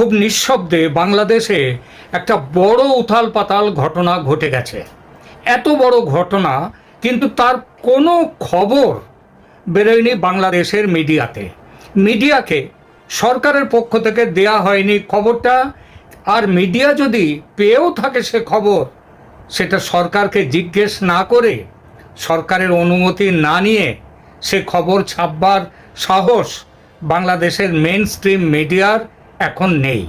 খুব নিঃশব্দে বাংলাদেশে একটা বড় উথাল পাতাল ঘটনা ঘটে গেছে। এত বড় ঘটনা, কিন্তু তার কোনো খবর বেরোয়নি বাংলাদেশের মিডিয়াতে। মিডিয়াকে, সরকারের পক্ষ থেকে দেয়া হয়নি খবরটা, আর মিডিয়া যদি পেয়েও থাকে সে খবর, সেটা সরকারকে জিজ্ঞেস না করে, সরকারের অনুমতি না নিয়ে সে খবর ছাপবার সাহস বাংলাদেশের মেন স্ট্রিম মিডিয়ার এখন নেই।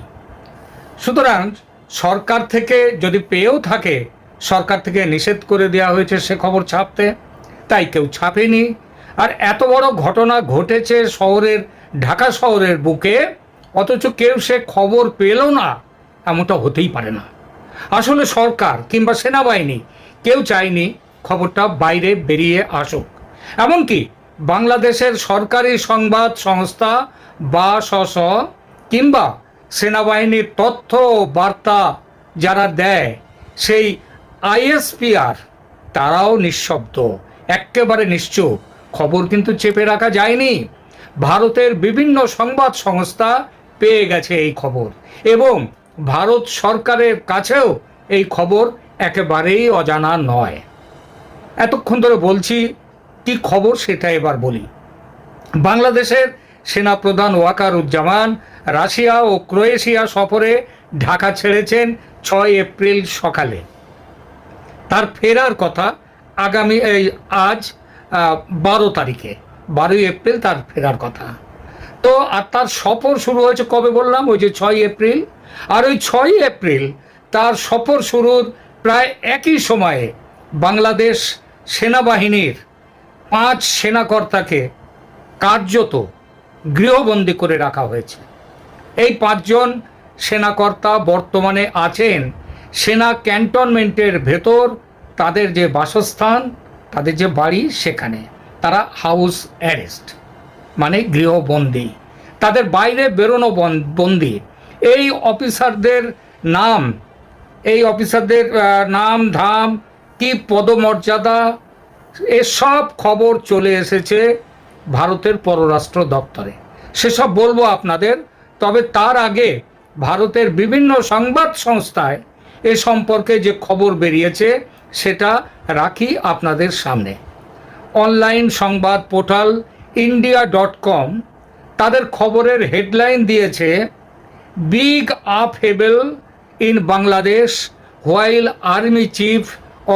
সুতরাং সরকার থেকে যদি পেয়েও থাকে, সরকার থেকে নিষেধ করে দেওয়া হয়েছে সে খবর ছাপতে। তাই কেউ ছাপেনি। আর এত বড় ঘটনা ঘটেছে শহরের, ঢাকা শহরের বুকে, অথচ কেউ সে খবর পেল না, এমনটা হতেই পারে না। আসলে সরকার কিংবা সেনাবাহিনী কেউ চায়নি খবরটা বাইরে বেরিয়ে আসুক। এমনকি বাংলাদেশের সরকারি সংবাদ সংস্থা বা স্ব কিংবা সেনাবাহিনীর তথ্য বার্তা যারা দেয়, সেই আইএসপিআর, তারাও নিঃশব্দ। একেবারে নিশ্চুপ। খবর কিন্তু চেপে রাখা যায়নি। ভারতের বিভিন্ন সংবাদ সংস্থা পেয়ে গেছে এই খবর। এবং ভারত সরকারের কাছেও এই খবর একেবারেই অজানা নয়। এতক্ষণ ধরে বলছি, কি খবর সেটা এবার বলি। বাংলাদেশের সেনাপ্রধান ওয়াকারুজ্জামান রাশিয়া ও ক্রোয়েশিয়া সফরে ঢাকা ছেড়েছেন ছয় এপ্রিল সকালে। তার ফেরার কথা আগামী, এই, আজ বারো তারিখে। বারোই এপ্রিল তার ফেরার কথা। তো, আর তার সফর শুরু হয়েছে কবে বললাম? ওই যে ছয় এপ্রিল। আর ওই ছয় এপ্রিল তার সফর শুরুর প্রায় একই সময়ে বাংলাদেশ সেনাবাহিনীর পাঁচ সেনাকর্তাকে কার্যত গৃহবন্দী করে রাখা হয়েছে। এই পাঁচজন সেনাকর্তা বর্তমানে আছেন। সেনা ক্যান্টনমেন্টের ভেতর তাদের যে বাসস্থান, তাদের যে বাড়ি সেখানে। তারা হাউস অ্যারেস্ট মানে গৃহবন্দী। তাদের বাইরে বেরোনো বন- বন্দি। এই অফিসারদের নাম, এই অফিসারদের নাম, ধাম, কি পদমর্যাদা এসব খবর চলে এসেছে ভারতের পররাষ্ট্র দপ্তরে। সেসব বলব আপনাদের তবে তার আগে ভারতের বিভিন্ন সংবাদ সংস্থায় এ সম্পর্কে যে খবর বেরিয়েছে, সেটা রাখি আপনাদের সামনে। অনলাইন সংবাদ পোর্টাল ইন্ডিয়া ডট কম তাদের খবরের হেডলাইন দিয়েছে, big upheaval in Bangladesh while army chief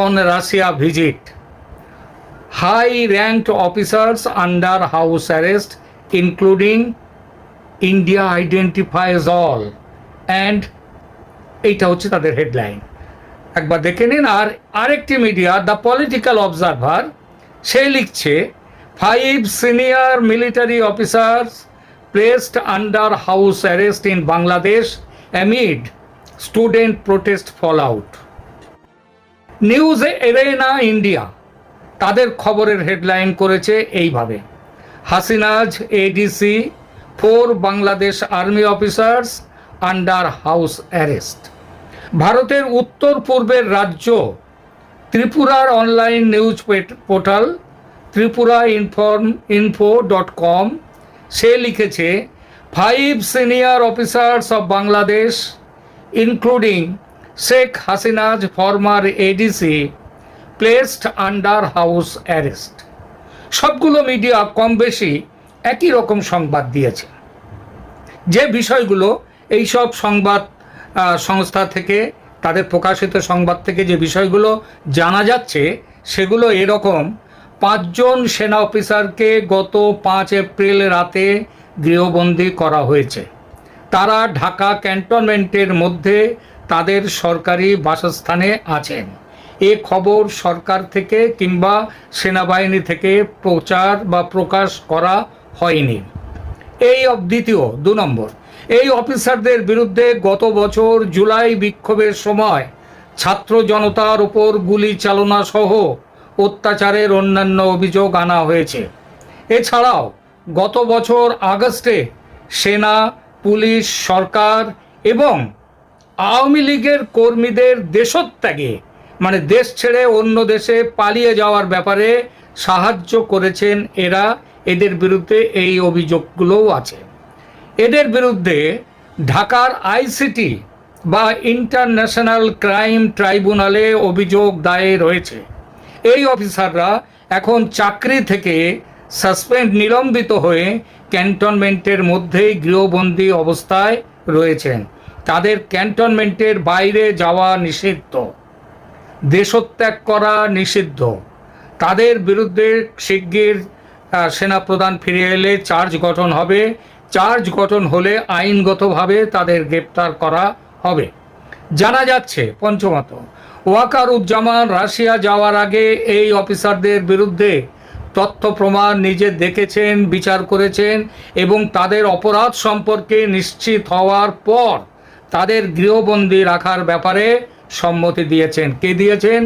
on Russia visit. High ranked officers under house arrest, including India identifies all and এইটা হচ্ছে তাদের হেডলাইন একবার দেখে নিন, আর আরেকটি মিডিয়া দ্য পলিটিক্যাল অবজারভার সে লিখছে five senior military officers placed under house arrest in Bangladesh amid student protest fallout news arena India তাদের খবরের হেডলাইন করেছে এইভাবে, Hasina's ADC four Bangladesh army officers under house arrest ভারতের উত্তর পূর্বের রাজ্য ত্রিপুরার online news portal Tripura inform info dot com সে লিখেছে five senior officers of Bangladesh including Sheikh Hasina's former ADC placed under house arrest সবগুলো media কম বেশি একই রকম সংবাদ দিয়েছে। যে বিষয়গুলো এইসব সংবাদ সংস্থা থেকে, তাদের প্রকাশিত সংবাদ থেকে যে বিষয়গুলো জানা যাচ্ছে, সেগুলো এরকম। পাঁচজন সেনা অফিসারকে গত পাঁচ এপ্রিল রাতে গৃহবন্দী করা হয়েছে। তারা ঢাকা ক্যান্টনমেন্টের মধ্যে তাদের সরকারি বাসস্থানে আছেন। এ খবর সরকার থেকে কিংবা সেনাবাহিনী থেকে প্রচার বা প্রকাশ করা হয়নি। এই দ্বিতীয়, দু নম্বর। এই অফিসারদের বিরুদ্ধে গত বছর জুলাই বিক্ষোভের সময় ছাত্র জনতার উপর গুলি চালনা সহ অত্যাচারের অন্যান্য অভিযোগ আনা হয়েছে। এছাড়াও গত বছর আগস্টে সেনা, পুলিশ, সরকার এবং আওয়ামী লীগের কর্মীদের দেশত্যাগে মানে দেশ ছেড়ে অন্য দেশে পালিয়ে যাওয়ার ব্যাপারে সাহায্য করেছেন এরা এদের বিরুদ্ধে এই অভিযোগগুলোও আছে। এদের বিরুদ্ধে ঢাকার আইসিটি বা ইন্টারন্যাশনাল ক্রাইম ট্রাইব্যুনালে অভিযোগ দায়ের রয়েছে। এই অফিসাররা এখন চাকরি থেকে সাসপেন্ড নিলম্বিত হয়ে ক্যান্টনমেন্টের মধ্যেই গৃহবন্দী অবস্থায় রয়েছেন। তাদের ক্যান্টনমেন্টের বাইরে যাওয়া নিষিদ্ধ। দেশত্যাগ করা নিষিদ্ধ। তাদের বিরুদ্ধে শিগগির সেনাপ্রধান ফিরে এলে চার্জ গঠন হবে। চার্জ গঠন হলে আইনগতভাবে তাদের গ্রেপ্তার করা হবে। জানা যাচ্ছে, পঞ্চমত ওয়াকার উজ্জামান রাশিয়া যাওয়ার আগে এই অফিসারদের বিরুদ্ধে তথ্য প্রমাণ নিজে দেখেছেন, বিচার করেছেন এবং তাদের অপরাধ সম্পর্কে নিশ্চিত হওয়ার পর তাদের গৃহবন্দী রাখার ব্যাপারে সম্মতি দিয়েছেন। কে দিয়েছেন?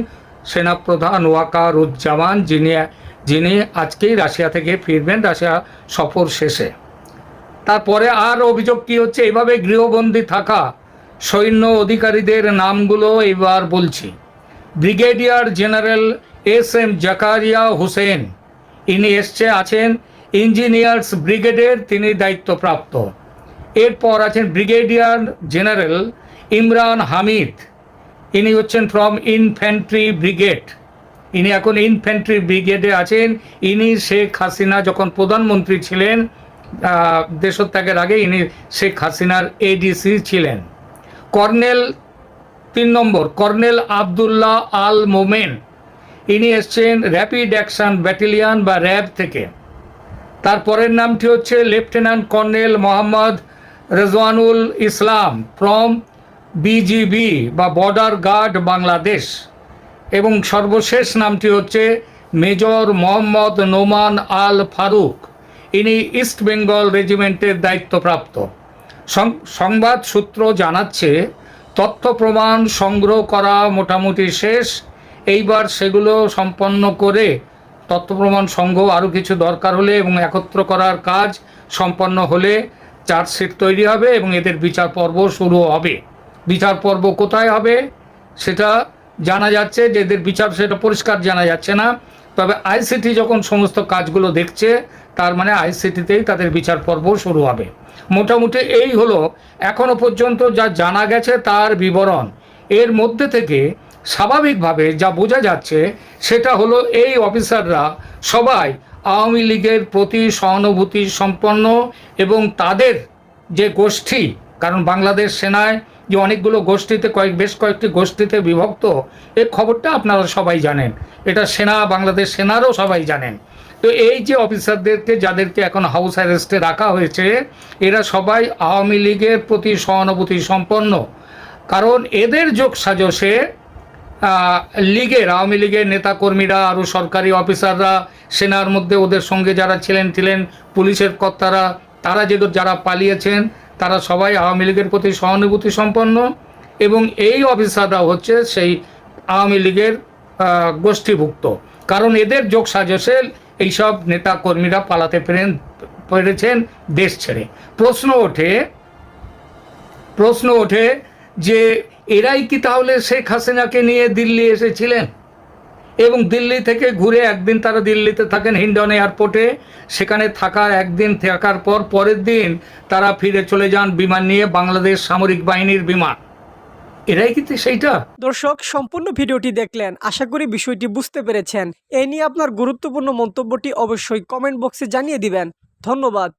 সেনাপ্রধান ওয়াকার উজ্জামান যিনি যিনি আজকেই রাশিয়া থেকে ফিরবেন, রাশিয়া সফর শেষে। তারপরে আর অভিযোগ কি হচ্ছে? এভাবে গৃহবন্দী থাকা সৈন্য অধিকারীদের নামগুলো এবার বলছি। Brigadier general S M Zakaria Hossain, ইনি এসছে, আছেন ইঞ্জিনিয়ার্স ব্রিগেডের, তিনি দায়িত্বপ্রাপ্ত। এরপর আছেন ব্রিগেডিয়ার জেনারেল ইমরান হামিদ, ইনি হচ্ছেন ফ্রম ইনফ্যান্ট্রি ব্রিগেড। ইনি এখন ইনফ্যান্ট্রি ব্রিগেডে আছেন। ইনি শেখ হাসিনা যখন প্রধানমন্ত্রী ছিলেন দেশত্যাগের আগে ইনি শেখ হাসিনার এডিসি ছিলেন। কর্নেল, তিন নম্বর, কর্নেল আবদুল্লাহ আল মোমেন ইনি এসছেন র্যাপিড অ্যাকশন ব্যাটালিয়ান বা র্যাব থেকে। তারপরের নামটি হচ্ছে lieutenant colonel Mohammad Rezwanul Islam from BGB বা বর্ডার গার্ড বাংলাদেশ এবং সর্বশেষ নামটি হচ্ছে মেজর মোহাম্মদ নোমান আল ফারুক। ইনি ইস্ট বেঙ্গল রেজিমেন্টের দায়িত্বপ্রাপ্ত। সংবাদ সূত্র জানাচ্ছে, তথ্য প্রমাণ সংগ্রহ করা মোটামুটি শেষ। এইবার সেগুলো সম্পন্ন করে তথ্য প্রমাণ সংগ্রহ আরও কিছু দরকার হলে এবং একত্র করার কাজ সম্পন্ন হলে চার্জশিট তৈরি হবে এবং এদের বিচার পর্ব শুরু হবে। বিচার পর্ব কোথায় হবে, সেটা জানা যাচ্ছে যে এদের বিচার সেটা পরিষ্কার জানা যাচ্ছে না। তবে আইসিটি যখন সমস্ত কাজগুলো দেখছে, তার মানে আইসিটিতেই তাদের বিচার পর্ব শুরু হবে। মোটামুটি এই হলো এখনও পর্যন্ত যা জানা গেছে তার বিবরণ। এর মধ্যে থেকে স্বাভাবিকভাবে যা বোঝা যাচ্ছে সেটা হলো এই অফিসাররা সবাই আওয়ামী লীগের প্রতি সহানুভূতি সম্পন্ন এবং তাদের যে গোষ্ঠী, কারণ বাংলাদেশ সেনায় যে অনেকগুলো গোষ্ঠীতে কয়েক, বেশ কয়েকটি গোষ্ঠীতে বিভক্ত এই খবরটা আপনারা সবাই জানেন। এটা সেনা, বাংলাদেশ সেনারও সবাই জানেন। তো এই যে অফিসারদেরকে, যাদেরকে এখন হাউস অ্যারেস্টে রাখা হয়েছে, এরা সবাই আওয়ামী লীগের প্রতি সহানুভূতি সম্পন্ন। কারণ এদের যোগ সাজসে লীগের, আওয়ামী লীগের নেতাকর্মীরা আরও সরকারি অফিসাররা, সেনার মধ্যে ওদের সঙ্গে যারা ছিলেন ছিলেন পুলিশের কর্তারা, তারা যে যারা পালিয়েছেন তারা সবাই আওয়ামী লীগের প্রতি সহানুভূতি সম্পন্ন এবং এই অফিসাররা হচ্ছে সেই আওয়ামী লীগের গোষ্ঠীভুক্ত। কারণ এদের যোগ সাজসে এইসব নেতাকর্মীরা পালাতে পেরেন, পেরেছেন দেশ ছেড়ে। প্রশ্ন ওঠে প্রশ্ন ওঠে যে এরাই কি তাহলে শেখ হাসিনাকে নিয়ে দিল্লি এসেছিলেন? এবং দিল্লি থেকে ঘুরে একদিন তারা দিল্লিতে থাকেন হিন্ডন এয়ারপোর্টে। সেখানে থাকার একদিন থাকার পর পরের দিন তারা ফিরে চলে যান বিমান নিয়ে বাংলাদেশ সামরিক বাহিনীর বিমান। এরাই কি সেইটা? দর্শক, সম্পূর্ণ ভিডিওটি দেখলেন। আশা করি বিষয়টি বুঝতে পেরেছেন। এ নিয়ে আপনার গুরুত্বপূর্ণ মন্তব্যটি অবশ্যই কমেন্ট বক্সে জানিয়ে দিবেন। ধন্যবাদ।